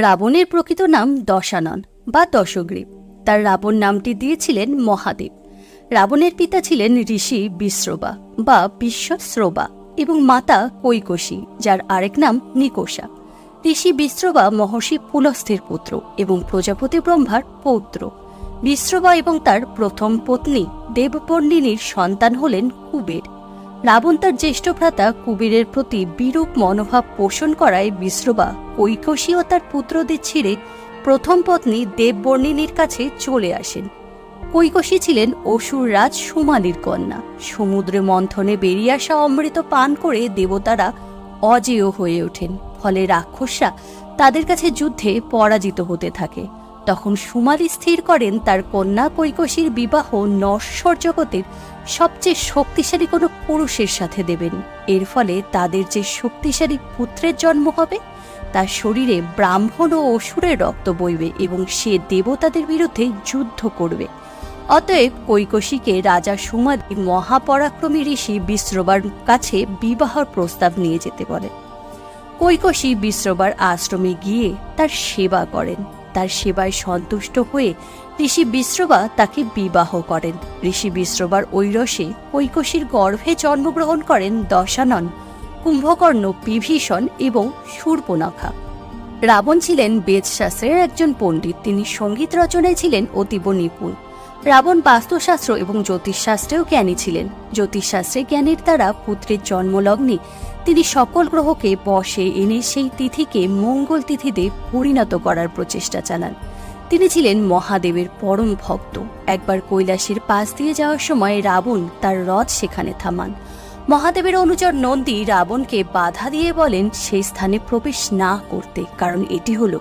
রাবণের প্রকৃত নাম দশানন বা দশগ্রীব। তার রাবণ নামটি দিয়েছিলেন মহাদেব। রাবণের পিতা ছিলেন ঋষি বিশ্রবা বা বিশ্বশ্রবা এবং মাতা কৈকসী যার আরেক নাম নিকোষা। ঋষি বিশ্রবা মহর্ষি পুলস্থের পুত্র এবং প্রজাপতি ব্রহ্মার পৌত্র। বিশ্রবা এবং তার প্রথম পত্নী দেবপর্ণিনীর সন্তান হলেন কুবের। রাবণ তার জ্যেষ্ঠ ভ্রাতা কুবীরের প্রতি বিরূপ মনোভাব পোষণ করায় বিশ্রবা কৈকসী ও তার পুত্রদের ছেড়ে প্রথম পত্নী দেববর্ণিনীর কাছে চলে আসেন। কৈকসী ছিলেন অসুর রাজ সুমালির কন্যা। সমুদ্রে মন্থনে বেরিয়ে আসা অমৃত পান করে দেবতারা অজেয় হয়ে ওঠেন, ফলে রাক্ষসরা তাদের কাছে যুদ্ধে পরাজিত হতে থাকে। তখন সুমালি স্থির করেন তার কন্যা কৈকশীর বিবাহ নশ্বর জগতের সবচেয়ে শক্তিশালী কোনো পুরুষের সাথে দেবেন। এর ফলে তাদের যে শক্তিশালী পুত্রের জন্ম হবে, তার শরীরে ব্রাহ্মণ ও অসুরের রক্ত বইবে এবং সে দেবতাদের বিরুদ্ধে যুদ্ধ করবে। অতএব কৈকশীকে রাজা সুমাদি মহাপরাক্রমী ঋষি বিশ্রবার কাছে বিবাহর প্রস্তাব নিয়ে যেতে বলে কৈকশী বিশ্রবার আশ্রমে গিয়ে তার সেবা করেন। তার সেবায় সন্তুষ্ট হয়ে ঋষি বিশ্রবা তাকে বিবাহ করেন। ঋষি বিশ্রবার ঐরসে ঐকশীর গর্ভে জন্মগ্রহণ করেন দশানন, কুম্ভকর্ণ বিভীষণ এবং সূর্পনাখা। রাবণ ছিলেন বেদশাস্ত্রের একজন পণ্ডিত। তিনি সংগীত রচনায় ছিলেন অতীব নিপুণ। রাবণ বাস্তুশাস্ত্র এবং জ্যোতিষশাস্ত্রেও জ্ঞানী ছিলেন। জ্যোতিষশাস্ত্রে জ্ঞানের দ্বারা পুত্রের জন্মলগ্নে তিনি সকল গ্রহকে বসে এনে সেই তিথিকে মঙ্গল তিথিতে পরিণত করার প্রচেষ্টা চালান। তিনি ছিলেন মহাদেবের পরম ভক্ত। একবার কৈলাসের পাশ দিয়ে যাওয়ার সময় রাবণ তার রথ সেখানে থামান। মহাদেবের অনুচর নন্দী রাবণকে বাধা দিয়ে বলেন, সেই স্থানে প্রবেশ না করতে, কারণ এটি হল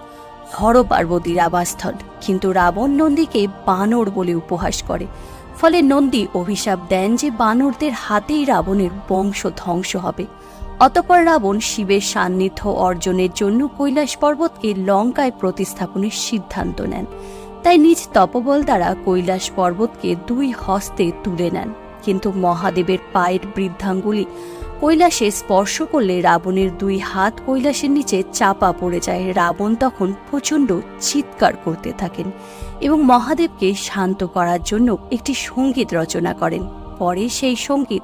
হর পার্বতীর আবাসস্থল। কিন্তু রাবণ নন্দীকে বানর বলে উপহাস করে। ফলে নন্দী অভিশাপ দেন যে বানরদের হাতেই রাবণের বংশ ধ্বংস হবে। অতপর রাবণ শিবের সান্নিধ্য অর্জনের জন্য কৈলাস পর্বতকে লঙ্কায় প্রতিস্থাপনের সিদ্ধান্ত নেন। তাই নিজ তপবল দ্বারা কৈলাস পর্বতকে দুই হস্তে তুলে নেন। কিন্তু মহাদেবের পায়ের বৃদ্ধাঙ্গুলি কৈলাসে স্পর্শ করলে রাবণের দুই হাত কৈলাসের নিচে চাপা পড়ে যায়। রাবণ তখন প্রচণ্ড চিৎকার করতে থাকেন এবং মহাদেবকে শান্ত করার জন্য একটি সংগীত রচনা করেন। পরে সেই সংগীত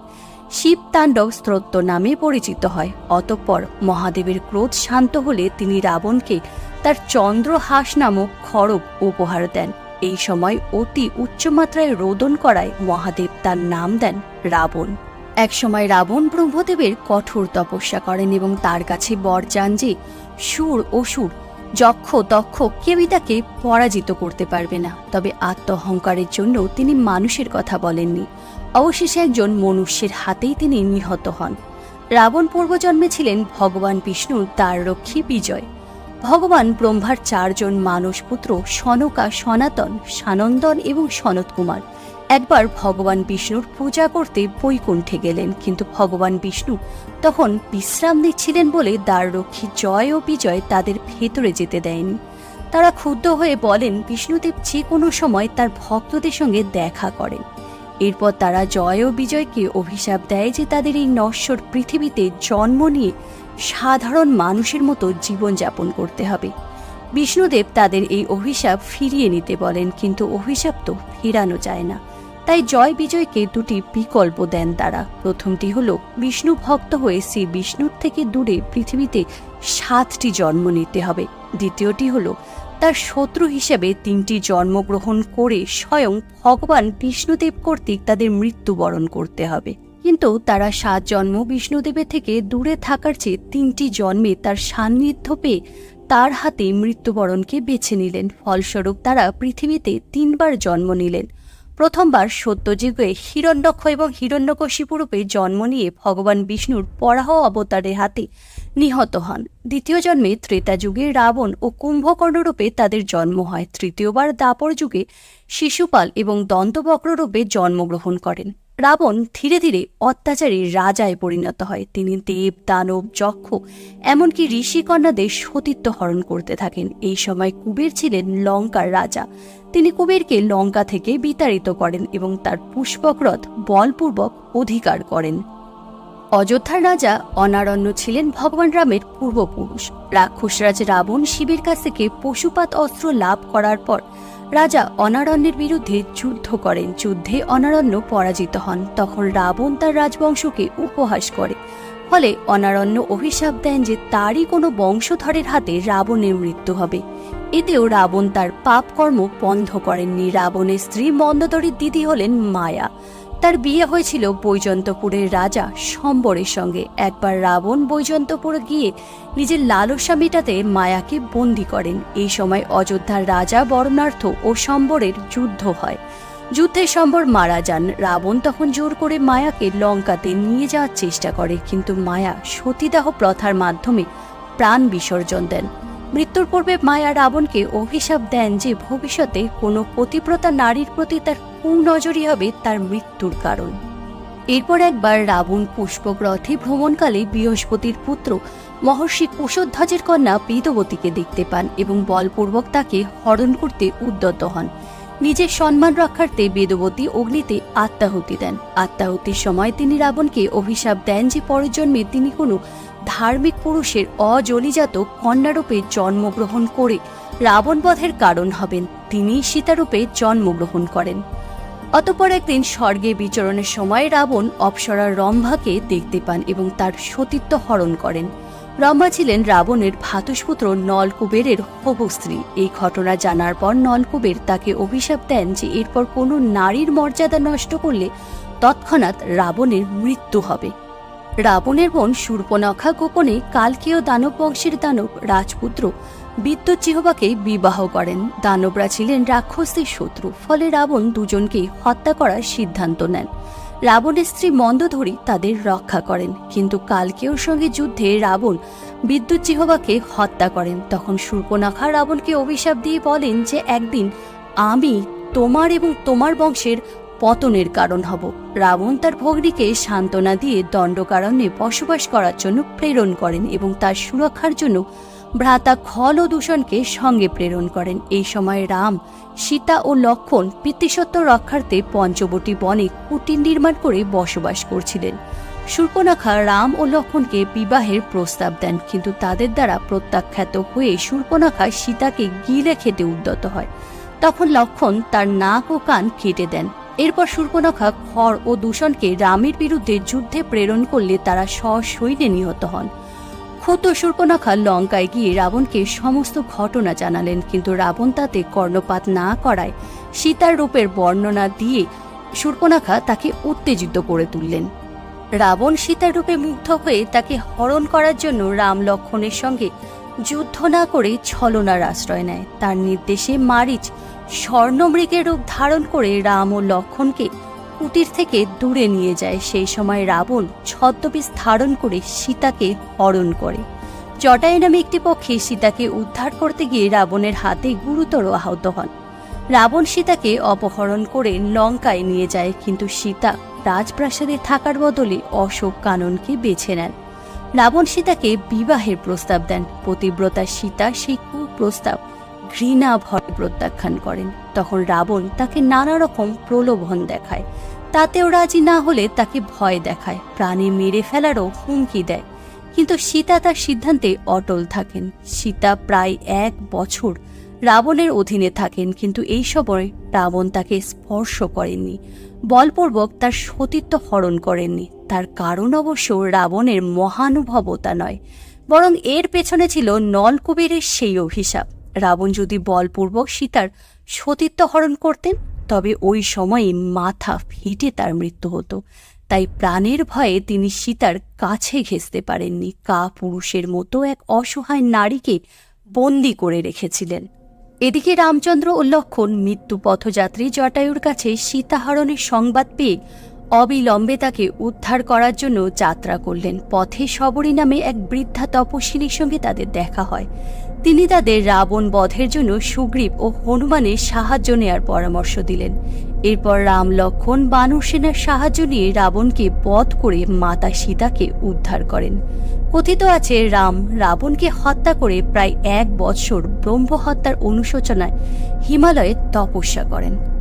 শিব তাণ্ডব স্তোত্র নামে পরিচিত হয়। অতঃপর মহাদেবের ক্রোধ শান্ত হলে তিনি রাবণকে তার চন্দ্রহাস নামক খড়গ উপহার দেন। এই সময় অতি উচ্চমাত্রায় রোদন করায় মহাদেব তার নাম দেন রাবণ। একসময় রাবণ ব্রহ্মদেবের কঠোর তপস্যা করেন এবং তার কাছে বর চান যে সুর অসুর যক্ষ দক্ষ কেউই তাকে পরাজিত করতে পারবে না। তবে আত্মহংকারের জন্য তিনি মানুষের কথা বলেননি। অবশেষে একজন মনুষ্যের হাতেই তিনি নিহত হন। রাবণ পূর্বজন্মে ছিলেন ভগবান বিষ্ণুর তার রক্ষী বিজয়। ভগবান ব্রহ্মার চারজন মানসপুত্র সনকা সনাতন, সানন্দন এবং সনত কুমার একবার ভগবান বিষ্ণুর পূজা করতে বৈকুণ্ঠে গেলেন, কিন্তু ভগবান বিষ্ণু তখন বিশ্রাম নিচ্ছিলেন বলে দ্বাররক্ষী জয় ও বিজয় তাদের ভেতরে যেতে দেয়নি। তারা ক্ষুব্ধ হয়ে বলেন, বিষ্ণুদেব যে কোনো সময় তার ভক্তদের সঙ্গে দেখা করেন। এরপর তারা জয় ও বিজয়কে অভিশাপ দেয় যে তাদের এই নশ্বর পৃথিবীতে জন্ম নিয়ে সাধারণ মানুষের মতো জীবনযাপন করতে হবে। বিষ্ণুদেব তাদের এই অভিশাপ ফিরিয়ে নিতে বলেন, কিন্তু অভিশাপ তো ফেরানো যায় না। তাই জয় বিজয়কে দুটি বিকল্প দেন তারা। প্রথমটি হল, বিষ্ণু ভক্ত হয়ে শ্রী বিষ্ণুর থেকে দূরে পৃথিবীতে সাতটি জন্ম নিতে হবে। দ্বিতীয়টি হল, তার শত্রু হিসেবে তিনটি জন্মগ্রহণ করে স্বয়ং ভগবান বিষ্ণুদেব কর্তৃক তাদের মৃত্যুবরণ করতে হবে। কিন্তু তারা সাত জন্ম বিষ্ণুদেবের থেকে দূরে থাকার চেয়ে তিনটি জন্মে তার সান্নিধ্য পেয়ে তার হাতে মৃত্যুবরণকে বেছে নিলেন। ফলস্বরূপ তারা পৃথিবীতে তিনবার জন্ম নিলেন। প্রথমবার সত্যযুগে হিরণ্যক্ষ এবং হিরণ্যকশিপুরূপে জন্ম নিয়ে ভগবান বিষ্ণুর পরাহ অবতারের হাতে নিহত হন। দ্বিতীয় জন্মে ত্রেতা যুগে রাবণ ও কুম্ভকর্ণরূপে তাদের জন্ম হয়। তৃতীয়বার দাপর যুগে শিশুপাল এবং দন্তবক্ররূপে জন্মগ্রহণ করেন। রাবণ ধীরে ধীরে অত্যাচারী রাজায় পরিণত হয়। তিনি দেব, দানব, যক্ষ, এমনকি ঋষিকন্যাদের সতীত্ব হরণ করতে থাকেন। এই সময় কুবের ছিলেন লঙ্কার রাজা। তিনি কুবেরকে লঙ্কা থেকে বিতাড়িত করেন এবং তার পুষ্পক রথ বলপূর্বক অধিকার করেন। অযোধ্যার রাজা অনারণ্য ছিলেন ভগবান রামের পূর্বপুরুষ। রাক্ষসরাজ রাবণ শিবের কাছ থেকে পশুপাত অস্ত্র লাভ করার পর রাজা অনারণ্যের বিরুদ্ধে যুদ্ধ করেন। যুদ্ধে অনারণ্য পরাজিত হন। তখন রাবণ তার রাজবংশকে উপহাস করে। ফলে অনারণ্য অভিশাপ দেন যে তারই কোনো বংশধরের হাতে রাবণের মৃত্যু হবে। এতেও রাবণ তার পাপকর্ম বন্ধ করেননি। রাবণের স্ত্রী মন্দতরীর দিদি হলেন মায়া। তার বিয়ে হয়েছিল বৈজন্তপুরের রাজা সম্বরের সঙ্গে। একবার রাবণ বৈজন্তপুরে গিয়ে নিজের লালসা মেটাতে মায়াকে বন্দি করেন। এই সময় অযোধ্যার রাজা বরণার্থ ও সম্বরের যুদ্ধ হয়। যুদ্ধে সম্বর মারা যান। রাবণ তখন জোর করে মায়াকে লঙ্কাতে নিয়ে যাওয়ার চেষ্টা করে, কিন্তু মায়া সতীদাহ প্রথার মাধ্যমে প্রাণ বিসর্জন দেন। মৃত্যুর পূর্বে মায়া রাবণকে অভিশাপ দেন যে ভবিষ্যতে কোনো পতিব্রতা নারীর প্রতি তার কুনজরই হবে তার মৃত্যুর কারণ। এরপর একবার রাবণ পুষ্পগ্রথে রথে ভ্রমণকালে বৃহস্পতির পুত্র মহর্ষি কুশধ্বজের কন্যা বেদবতীকে দেখতে পান এবং বলপূর্বক তাকে হরণ করতে উদ্যত হন। নিজের সম্মান রক্ষার্থে বেদবতী অগ্নিতে আত্মাহুতি দেন। আত্মাহুতির সময় তিনি রাবণকে অভিশাপ দেন যে পরজন্মে তিনি কোনো ধার্মিক পুরুষের অজলিজাত কন্যারূপে জন্মগ্রহণ করে রাবণবধের কারণ হবেন। তিনি সীতারূপে জন্মগ্রহণ করেন। অতপর একদিন স্বর্গে বিচরণের সময় রাবণ অপ্সরা রম্ভাকে দেখতে পান এবং তার সতীত্ব হরণ করেন। রম্ভা ছিলেন রাবণের ভাতুষপুত্র নলকুবেরের হবু স্ত্রী। এই ঘটনা জানার পর নলকুবের তাকে অভিশাপ দেন যে এরপর কোনো নারীর মর্যাদা নষ্ট করলে তৎক্ষণাৎ রাবণের মৃত্যু হবে। রাবণের বোন শূর্পনখা গোপনে কালকেয় দানব বংশের দানব রাজপুত্র বিদ্যুৎ চিহবাকে বিবাহ করেন। দানবরা ছিলেন রাক্ষসদের শত্রু, ফলে রাবণ দুজনকেই হত্যা করার সিদ্ধান্ত নেন। রাবণের স্ত্রী মন্দধরী তাদের রক্ষা করেন, কিন্তু কালকেয়র সঙ্গে যুদ্ধে রাবণ বিদ্যুৎ চিহবাকে হত্যা করেন। তখন শূর্পনখা রাবণকে অভিশাপ দিয়ে বলেন যে, একদিন আমি তোমার এবং তোমার বংশের পতনের কারণ হব। রাবণ তার ভগ্নীকে সান্ত্বনা দিয়ে দণ্ডকারণ্যে বসবাস করার জন্য প্রেরণ করেন এবং তার সুরক্ষার জন্য ভ্রাতা খল ও দূষণকে সঙ্গে প্রেরণ করেন। এই সময় রাম, সীতা ও লক্ষণ পিতৃসত্ব রক্ষার্থে পঞ্চবটী বনে কুটির নির্মাণ করে বসবাস করছিলেন। শূর্পনাখা রাম ও লক্ষণকে বিবাহের প্রস্তাব দেন, কিন্তু তাদের দ্বারা প্রত্যাখ্যাত হয়ে শূর্পনাখা সীতাকে গিলে খেতে উদ্যত হয়। তখন লক্ষণ তার নাক ও কান কেটে দেন। এরপর শূর্পনখা খড় ও দূষণকে রামের বিরুদ্ধে যুদ্ধে প্রেরণ করলে তারা সশৈলে নিহত হন। ক্ষুদ্র শূর্পনখা লঙ্কায় গিয়ে রাবণকে সমস্ত ঘটনা জানালেন, কিন্তু রাবণ তাতে কর্ণপাত না করায় সীতার রূপের বর্ণনা দিয়ে শূর্পনখা তাকে উত্তেজিত করে তুললেন। রাবণ সীতার রূপে মুগ্ধ হয়ে তাকে হরণ করার জন্য রাম লক্ষণের সঙ্গে যুদ্ধ না করে ছলনার আশ্রয় নেয়। তার নির্দেশে মারিচ স্বর্ণমৃগের রূপ ধারণ করে রাম ও লক্ষণকে কুটির থেকে দূরে নিয়ে যায়। সেই সময় রাবণ ছদ্মবেশ ধারণ করে সীতাকে হরণ করে। জটায়ু নামে একটি পক্ষে সীতাকে উদ্ধার করতে গিয়ে রাবণের হাতে গুরুতর আহত হন। রাবণ সীতাকে অপহরণ করে লঙ্কায় নিয়ে যায়, কিন্তু সীতা রাজপ্রাসাদে থাকার বদলে অশোক কাননকে বেছে নেন। রাবণ সীতাকে বিবাহের প্রস্তাব দেন। পতিব্রতা সীতা সেই কুপ্রস্তাব ঘৃণা ভয় প্রত্যাখ্যান করেন। তখন রাবণ তাকে নানা রকম প্রলোভন দেখায়। তাতেও রাজি না হলে তাকে ভয় দেখায়। প্রাণী মেরে ফেলারও হুমকি দেয়। কিন্তু সীতা তার সিদ্ধান্তে অটল থাকেন। সীতা প্রায় এক বছর রাবণের অধীনে থাকেন, কিন্তু এই সময় রাবণ তাকে স্পর্শ করেননি। বলপূর্বক তার সতীত্ব হরণ করেননি। তার কারণ অবশ্য রাবণের মহানুভবতা নয়, বরং এর পেছনে ছিল নলকুবেরের সেই অভিশাপ। রাবণ যদি বলপূর্বক সীতার সতীত্ব হরণ করতেন, তবে ওই সময়ে মাথা ফেটে তার মৃত্যু হতো। তাই প্রাণের ভয়ে তিনি সীতার কাছে ঘেঁচতে পারেননি। কা পুরুষের মতো এক অসহায় নারীকে বন্দি করে রেখেছিলেন। এদিকে রামচন্দ্র ও লক্ষণ মৃত্যু পথযাত্রী জটায়ুর কাছে সীতাহরণের সংবাদ পেয়ে অবিলম্বে তাকে উদ্ধার করার জন্য যাত্রা করলেন। পথে সবরী নামে এক বৃদ্ধা তপস্বিনীর সঙ্গে তাদের দেখা হয়। তিনি তাদের রাবণ বধের জন্য সুগ্রীব ও হনুমানের সাহায্য নেয়ার পরামর্শ দিলেন। এরপর রাম লক্ষণ বানর সেনার সাহায্য নিয়ে রাবণকে বধ করে মাতা সীতাকে উদ্ধার করেন। কথিত আছে, রাম রাবণকে হত্যা করে প্রায় এক বৎসর ব্রহ্মহত্যার অনুশোচনায় হিমালয়ে তপস্যা করেন।